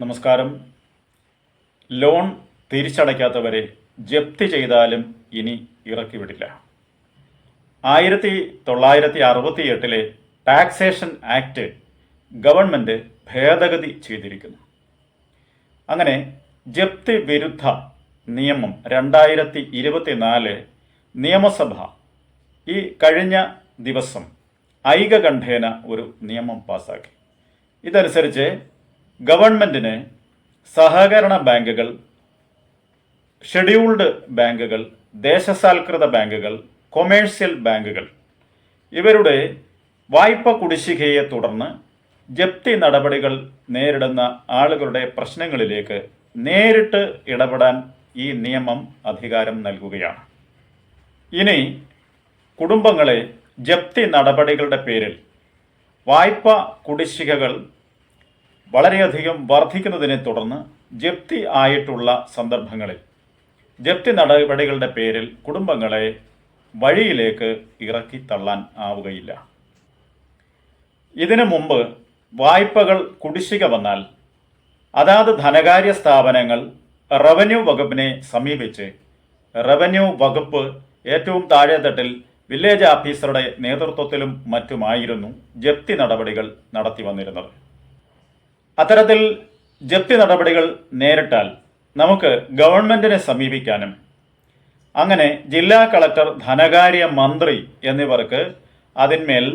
നമസ്കാരം. ലോൺ തിരിച്ചടയ്ക്കാത്തവരെ ജപ്തി ചെയ്താലും ഇനി ഇറക്കി വിടില്ല ആയിരത്തി തൊള്ളായിരത്തി അറുപത്തി എട്ടിലെ ടാക്സേഷൻ ആക്ട് ഗവൺമെന്റ് ഭേദഗതി ചെയ്തിരിക്കുന്നു. അങ്ങനെ ജപ്തി വിരുദ്ധ നിയമം രണ്ടായിരത്തി ഇരുപത്തിനാല് നിയമസഭ ഈ കഴിഞ്ഞ ദിവസം ഐകകണ്ഠേന ഒരു നിയമം പാസാക്കി. ഇതനുസരിച്ച് ഗവൺമെന്റിന് സഹകരണ ബാങ്കുകൾ ഷെഡ്യൂൾഡ് ബാങ്കുകൾ ദേശസാൽകൃത ബാങ്കുകൾ കൊമേഴ്സ്യൽ ബാങ്കുകൾ. ഇവരുടെ വായ്പ കുടിശ്ശികയെ തുടർന്ന് ജപ്തി നടപടികൾ നേരിടുന്ന ആളുകളുടെ പ്രശ്നങ്ങളിലേക്ക് നേരിട്ട് ഇടപെടാൻ ഈ നിയമം അധികാരം നൽകുകയാണ്. ഇനി കുടുംബങ്ങളെ ജപ്തി നടപടികളുടെ പേരിൽ വായ്പ കുടിശ്ശികകൾ വളരെയധികം വർദ്ധിക്കുന്നതിനെ തുടർന്ന് ജപ്തി ആയിട്ടുള്ള സന്ദർഭങ്ങളിൽ ജപ്തി നടപടികളുടെ പേരിൽ കുടുംബങ്ങളെ വഴിയിലേക്ക് ഇറക്കി തള്ളാൻ ആവുകയില്ല. ഇതിനു മുമ്പ് വായ്പകൾ കുടിശ്ശിക വന്നാൽ അതാത് ധനകാര്യ സ്ഥാപനങ്ങൾ റവന്യൂ വകുപ്പിനെ സമീപിച്ച് റവന്യൂ വകുപ്പ് ഏറ്റവും താഴെത്തട്ടിൽ വില്ലേജ് ഓഫീസറുടെ നേതൃത്വത്തിലും മറ്റുമായിരുന്നു ജപ്തി നടപടികൾ നടത്തി വന്നിരുന്നത്. അത്തരത്തിൽ ജപ്തി നടപടികൾ നേരിട്ടാൽ നമുക്ക് ഗവൺമെന്റിനെ സമീപിക്കാനും. അങ്ങനെ ജില്ലാ കളക്ടർ ധനകാര്യ മന്ത്രി എന്നിവർക്ക് അതിന്മേൽ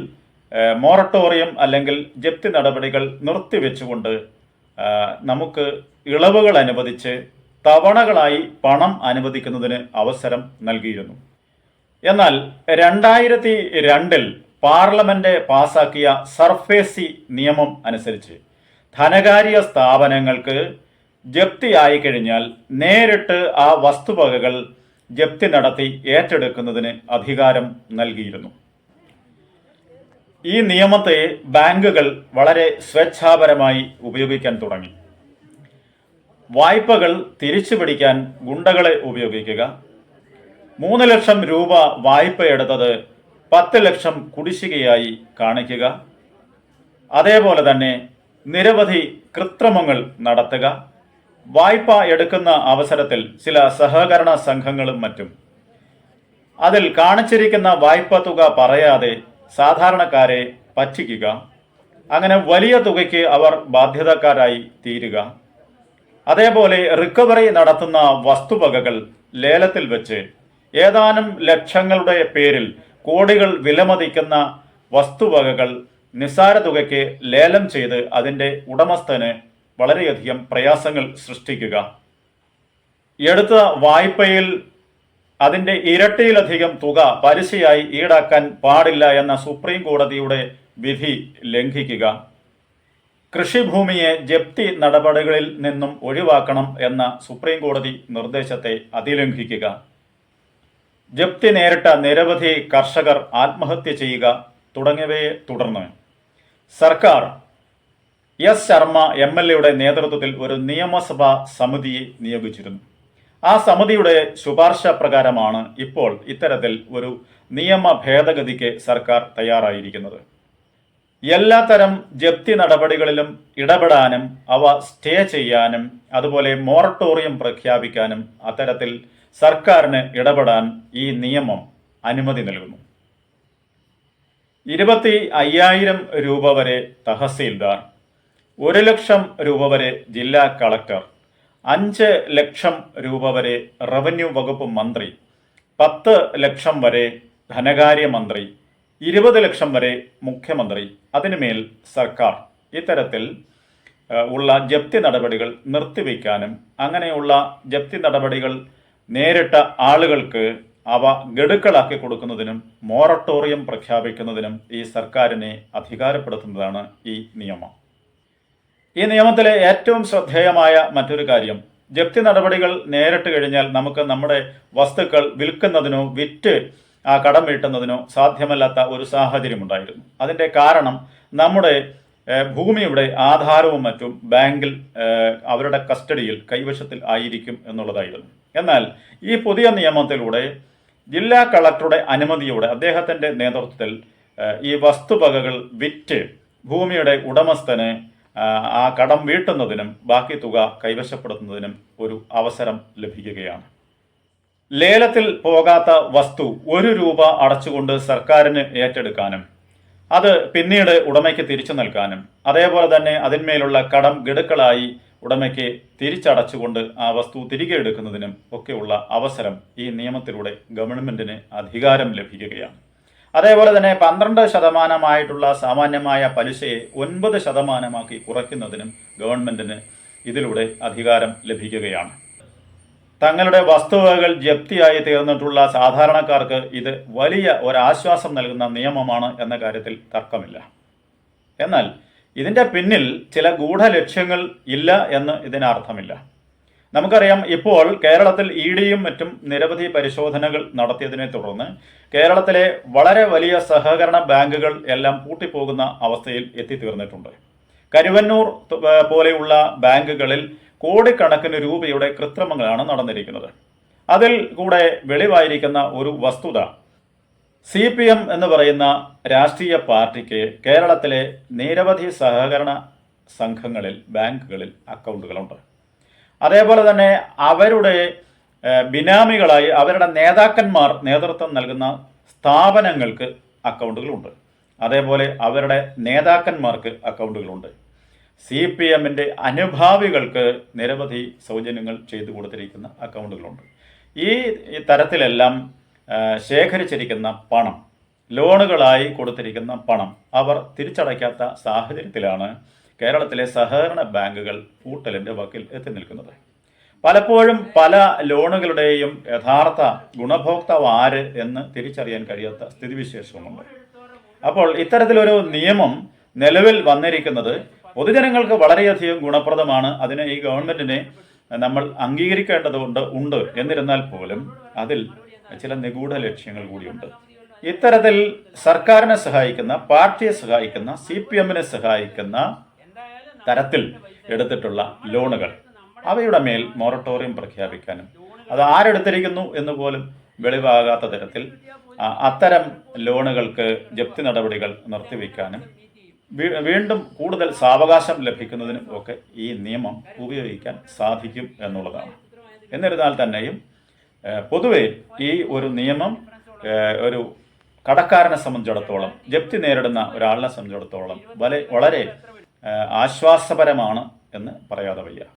മോറട്ടോറിയം അല്ലെങ്കിൽ ജപ്തി നടപടികൾ നിർത്തിവെച്ചുകൊണ്ട് നമുക്ക് ഇളവുകൾ അനുവദിച്ച് തവണകളായി പണം അനുവദിക്കുന്നതിന് അവസരം നൽകിയിരുന്നു. എന്നാൽ രണ്ടായിരത്തി രണ്ടിൽ പാർലമെന്റ് പാസാക്കിയ സർഫേസി നിയമം അനുസരിച്ച് ധനകാര്യ സ്ഥാപനങ്ങൾക്ക് ജപ്തി ആയിക്കഴിഞ്ഞാൽ നേരിട്ട് ആ വസ്തുവകകൾ ജപ്തി നടത്തി ഏറ്റെടുക്കുന്നതിന് അധികാരം നൽകിയിരുന്നു. ഈ നിയമത്തെ ബാങ്കുകൾ വളരെ സ്വേച്ഛാപരമായി ഉപയോഗിക്കാൻ തുടങ്ങി. വായ്പകൾ തിരിച്ചു പിടിക്കാൻ ഗുണ്ടകളെ ഉപയോഗിക്കുക. മൂന്ന് ലക്ഷം രൂപ വായ്പ എടുത്തത് പത്ത് ലക്ഷം കുടിശ്ശികയായി കാണിക്കുക. അതേപോലെ തന്നെ നിരവധി കൃത്രിമങ്ങൾ നടത്തുക. വായ്പ എടുക്കുന്ന അവസരത്തിൽ ചില സഹകരണ സംഘങ്ങളും മറ്റും. അതിൽ കാണിച്ചിരിക്കുന്ന വായ്പ തുക പറയാതെ സാധാരണക്കാരെ പറ്റിക്കുക. അങ്ങനെ വലിയ തുകയ്ക്ക് അവർ ബാധ്യതക്കാരായി തീരുക. അതേപോലെ റിക്കവറി നടത്തുന്ന വസ്തുവകകൾ ലേലത്തിൽ വെച്ച് ഏതാനും ലക്ഷങ്ങളുടെ പേരിൽ കോടികൾ വിലമതിക്കുന്ന വസ്തുവകകൾ നിസ്സാര തുകയ്ക്ക് ലേലം ചെയ്ത് അതിന്റെ ഉടമസ്ഥന് വളരെയധികം പ്രയാസങ്ങൾ സൃഷ്ടിക്കുക. എടുത്ത വായ്പയിൽ അതിന്റെ ഇരട്ടിയിലധികം തുക പലിശയായി ഈടാക്കാൻ പാടില്ല എന്ന സുപ്രീം കോടതിയുടെ വിധി ലംഘിക്കുക. കൃഷിഭൂമിയെ ജപ്തി നടപടികളിൽ നിന്നും ഒഴിവാക്കണം എന്ന സുപ്രീം കോടതി നിർദ്ദേശത്തെ അതിലംഘിക്കുക. ജപ്തി നേരിട്ട നിരവധി കർഷകർ ആത്മഹത്യ ചെയ്യുക തുടങ്ങിയവയെ തുടർന്ന്. സർക്കാർ എസ് ശർമ്മ എം എൽ എയുടെ നേതൃത്വത്തിൽ ഒരു നിയമസഭാ സമിതിയെ നിയോഗിച്ചിരുന്നു. ആ സമിതിയുടെ ശുപാർശ പ്രകാരമാണ് ഇപ്പോൾ ഇത്തരത്തിൽ ഒരു നിയമ ഭേദഗതിക്ക് സർക്കാർ തയ്യാറായിരിക്കുന്നത്. എല്ലാത്തരം ജപ്തി നടപടികളിലും ഇടപെടാനും അവ സ്റ്റേ ചെയ്യാനും അതുപോലെ മോറട്ടോറിയം പ്രഖ്യാപിക്കാനും അത്തരത്തിൽ സർക്കാരിന് ഇടപെടാൻ ഈ നിയമം അനുമതി നൽകുന്നു. ഇരുപത്തി അയ്യായിരം രൂപ വരെ തഹസീൽദാർ ഒരു ലക്ഷം രൂപ വരെ ജില്ലാ കളക്ടർ അഞ്ച് ലക്ഷം രൂപ വരെ റവന്യൂ വകുപ്പ് മന്ത്രി പത്ത് ലക്ഷം വരെ ധനകാര്യമന്ത്രി ഇരുപത് ലക്ഷം വരെ മുഖ്യമന്ത്രി അതിനുമേൽ സർക്കാർ. ഇത്തരത്തിൽ ഉള്ള ജപ്തി നടപടികൾ നിർത്തിവെക്കാനും അങ്ങനെയുള്ള ജപ്തി നടപടികൾ നേരിട്ട ആളുകൾക്ക് അവ ഗഡുക്കളാക്കി കൊടുക്കുന്നതിനും മോറട്ടോറിയം പ്രഖ്യാപിക്കുന്നതിനും ഈ സർക്കാരിനെ അധികാരപ്പെടുത്തുന്നതാണ് ഈ നിയമം. ഈ നിയമത്തിലെ ഏറ്റവും ശ്രദ്ധേയമായ മറ്റൊരു കാര്യം ജപ്തി നടപടികൾ നേരിട്ട് കഴിഞ്ഞാൽ നമുക്ക് നമ്മുടെ വസ്തുക്കൾ വിൽക്കുന്നതിനോ വിറ്റ് ആ കടം വീട്ടുന്നതിനോ സാധ്യമല്ലാത്ത ഒരു സാഹചര്യം ഉണ്ടായിരുന്നു. അതിന്റെ കാരണം നമ്മുടെ ഭൂമിയുടെ ആധാരവും മറ്റും ബാങ്കിൽ അവരുടെ കസ്റ്റഡിയിൽ കൈവശത്തിൽ ആയിരിക്കും എന്നുള്ളതായിരുന്നു. എന്നാൽ ഈ പുതിയ നിയമത്തിലൂടെ ജില്ലാ കളക്ടറുടെ അനുമതിയോടെ അദ്ദേഹത്തിന്റെ നേതൃത്വത്തിൽ ഈ വസ്തുവകകൾ വിറ്റ് ഭൂമിയുടെ ഉടമസ്ഥന് ആ, കടം വീട്ടുന്നതിനും ബാക്കി തുക കൈവശപ്പെടുത്തുന്നതിനും ഒരു അവസരം ലഭിക്കുകയാണ്. ലേലത്തിൽ പോകാത്ത വസ്തു ഒരു രൂപ അടച്ചുകൊണ്ട് സർക്കാരിന് ഏറ്റെടുക്കാനും അത് പിന്നീട് ഉടമയ്ക്ക് തിരിച്ചു നൽകാനും അതേപോലെ തന്നെ അതിന്മേലുള്ള കടം ഗഡുക്കളായി ഉടമയ്ക്ക് തിരിച്ചടച്ചുകൊണ്ട് ആ വസ്തു തിരികെ എടുക്കുന്നതിനും ഒക്കെയുള്ള അവസരം ഈ നിയമത്തിലൂടെ ഗവൺമെന്റിന് അധികാരം ലഭിക്കുകയാണ്. അതേപോലെ തന്നെ പന്ത്രണ്ട് ശതമാനമായിട്ടുള്ള സാമാന്യമായ പലിശയെ ഒൻപത് ശതമാനമാക്കി കുറയ്ക്കുന്നതിനും ഗവൺമെന്റിന് ഇതിലൂടെ അധികാരം ലഭിക്കുകയാണ്. തങ്ങളുടെ വസ്തുവകകൾ ജപ്തിയായി തീർന്നിട്ടുള്ള സാധാരണക്കാർക്ക് ഇത് വലിയ ഒരാശ്വാസം നൽകുന്ന നിയമമാണ് എന്ന കാര്യത്തിൽ തർക്കമില്ല. എന്നാൽ ഇതിന്റെ പിന്നിൽ ചില ഗൂഢലക്ഷ്യങ്ങൾ ഇല്ല എന്ന് ഇതിനർത്ഥമില്ല. നമുക്കറിയാം ഇപ്പോൾ കേരളത്തിൽ ഇ ഡിയും മറ്റും നിരവധി പരിശോധനകൾ നടത്തിയതിനെ തുടർന്ന് കേരളത്തിലെ വളരെ വലിയ സഹകരണ ബാങ്കുകൾ എല്ലാം പൂട്ടിപ്പോകുന്ന അവസ്ഥയിൽ എത്തിത്തീർന്നിട്ടുണ്ട്. കരുവന്നൂർ പോലെയുള്ള ബാങ്കുകളിൽ കോടിക്കണക്കിന് രൂപയുടെ കൃത്രിമങ്ങളാണ് നടന്നിരിക്കുന്നത്. അതിൽ കൂടെ വെളിവായിരിക്കുന്ന ഒരു വസ്തുത സി പി എം എന്ന് പറയുന്ന രാഷ്ട്രീയ പാർട്ടിക്ക് കേരളത്തിലെ നിരവധി സഹകരണ സംഘങ്ങളിൽ ബാങ്കുകളിൽ അക്കൗണ്ടുകളുണ്ട്. അതേപോലെ തന്നെ അവരുടെ ബിനാമികളായി അവരുടെ നേതാക്കന്മാർ നേതൃത്വം നൽകുന്ന സ്ഥാപനങ്ങൾക്ക് അക്കൗണ്ടുകളുണ്ട്. അതേപോലെ അവരുടെ നേതാക്കന്മാർക്ക് അക്കൗണ്ടുകളുണ്ട്. സി പി എമ്മിന്റെ അനുഭാവികൾക്ക് നിരവധി സൗജന്യങ്ങൾ ചെയ്തു കൊടുത്തിരിക്കുന്ന അക്കൗണ്ടുകളുണ്ട്. ഈ തരത്തിലെല്ലാം ശേഖരിച്ചിരിക്കുന്ന പണം ലോണുകളായി കൊടുത്തിരിക്കുന്ന പണം അവർ തിരിച്ചടയ്ക്കാത്ത സാഹചര്യത്തിലാണ് കേരളത്തിലെ സഹകരണ ബാങ്കുകൾ പൂട്ടലിന്റെ വക്കിൽ എത്തി നിൽക്കുന്നത്. പലപ്പോഴും പല ലോണുകളുടെയും യഥാർത്ഥ ഗുണഭോക്താവ് ആര് എന്ന് തിരിച്ചറിയാൻ കഴിയാത്ത സ്ഥിതിവിശേഷമുണ്ട് അപ്പോൾ ഇത്തരത്തിലൊരു നിയമം നിലവിൽ വന്നിരിക്കുന്നത് പൊതുജനങ്ങൾക്ക് വളരെയധികം ഗുണപ്രദമാണ്. അതിനെ ഈ ഗവൺമെന്റിനെ നമ്മൾ അംഗീകരിക്കേണ്ടതുകൊണ്ട് ഉണ്ട് എന്നിരുന്നാൽ പോലും അതിൽ ചില നിഗൂഢ ലക്ഷ്യങ്ങൾ കൂടിയുണ്ട്. ഇത്തരത്തിൽ സർക്കാരിനെ സഹായിക്കുന്ന പാർട്ടിയെ സഹായിക്കുന്ന സി പി എമ്മിനെ സഹായിക്കുന്ന തരത്തിൽ എടുത്തിട്ടുള്ള ലോണുകൾ അവയുടെ മേൽ മൊറട്ടോറിയം പ്രഖ്യാപിക്കാനും അത് ആരെടുത്തിരിക്കുന്നു എന്ന് പോലും വെളിവാകാത്ത തരത്തിൽ അത്തരം ലോണുകൾക്ക് ജപ്തി നടപടികൾ നിർത്തിവെക്കാനും വീണ്ടും കൂടുതൽ സാവകാശം ലഭിക്കുന്നതിനും ഒക്കെ ഈ നിയമം ഉപയോഗിക്കാൻ സാധിക്കും എന്നുള്ളതാണ്. എന്നിരുന്നാൽ തന്നെയും പൊതുവെ ഈ ഒരു നിയമം ഒരു കടക്കാരനെ സംബന്ധിച്ചിടത്തോളം ജപ്തി നേരിടുന്ന ഒരാളിനെ സംബന്ധിച്ചിടത്തോളം വളരെ വളരെ ആശ്വാസപരമാണ് എന്ന് പറയാതെ വയ്യ.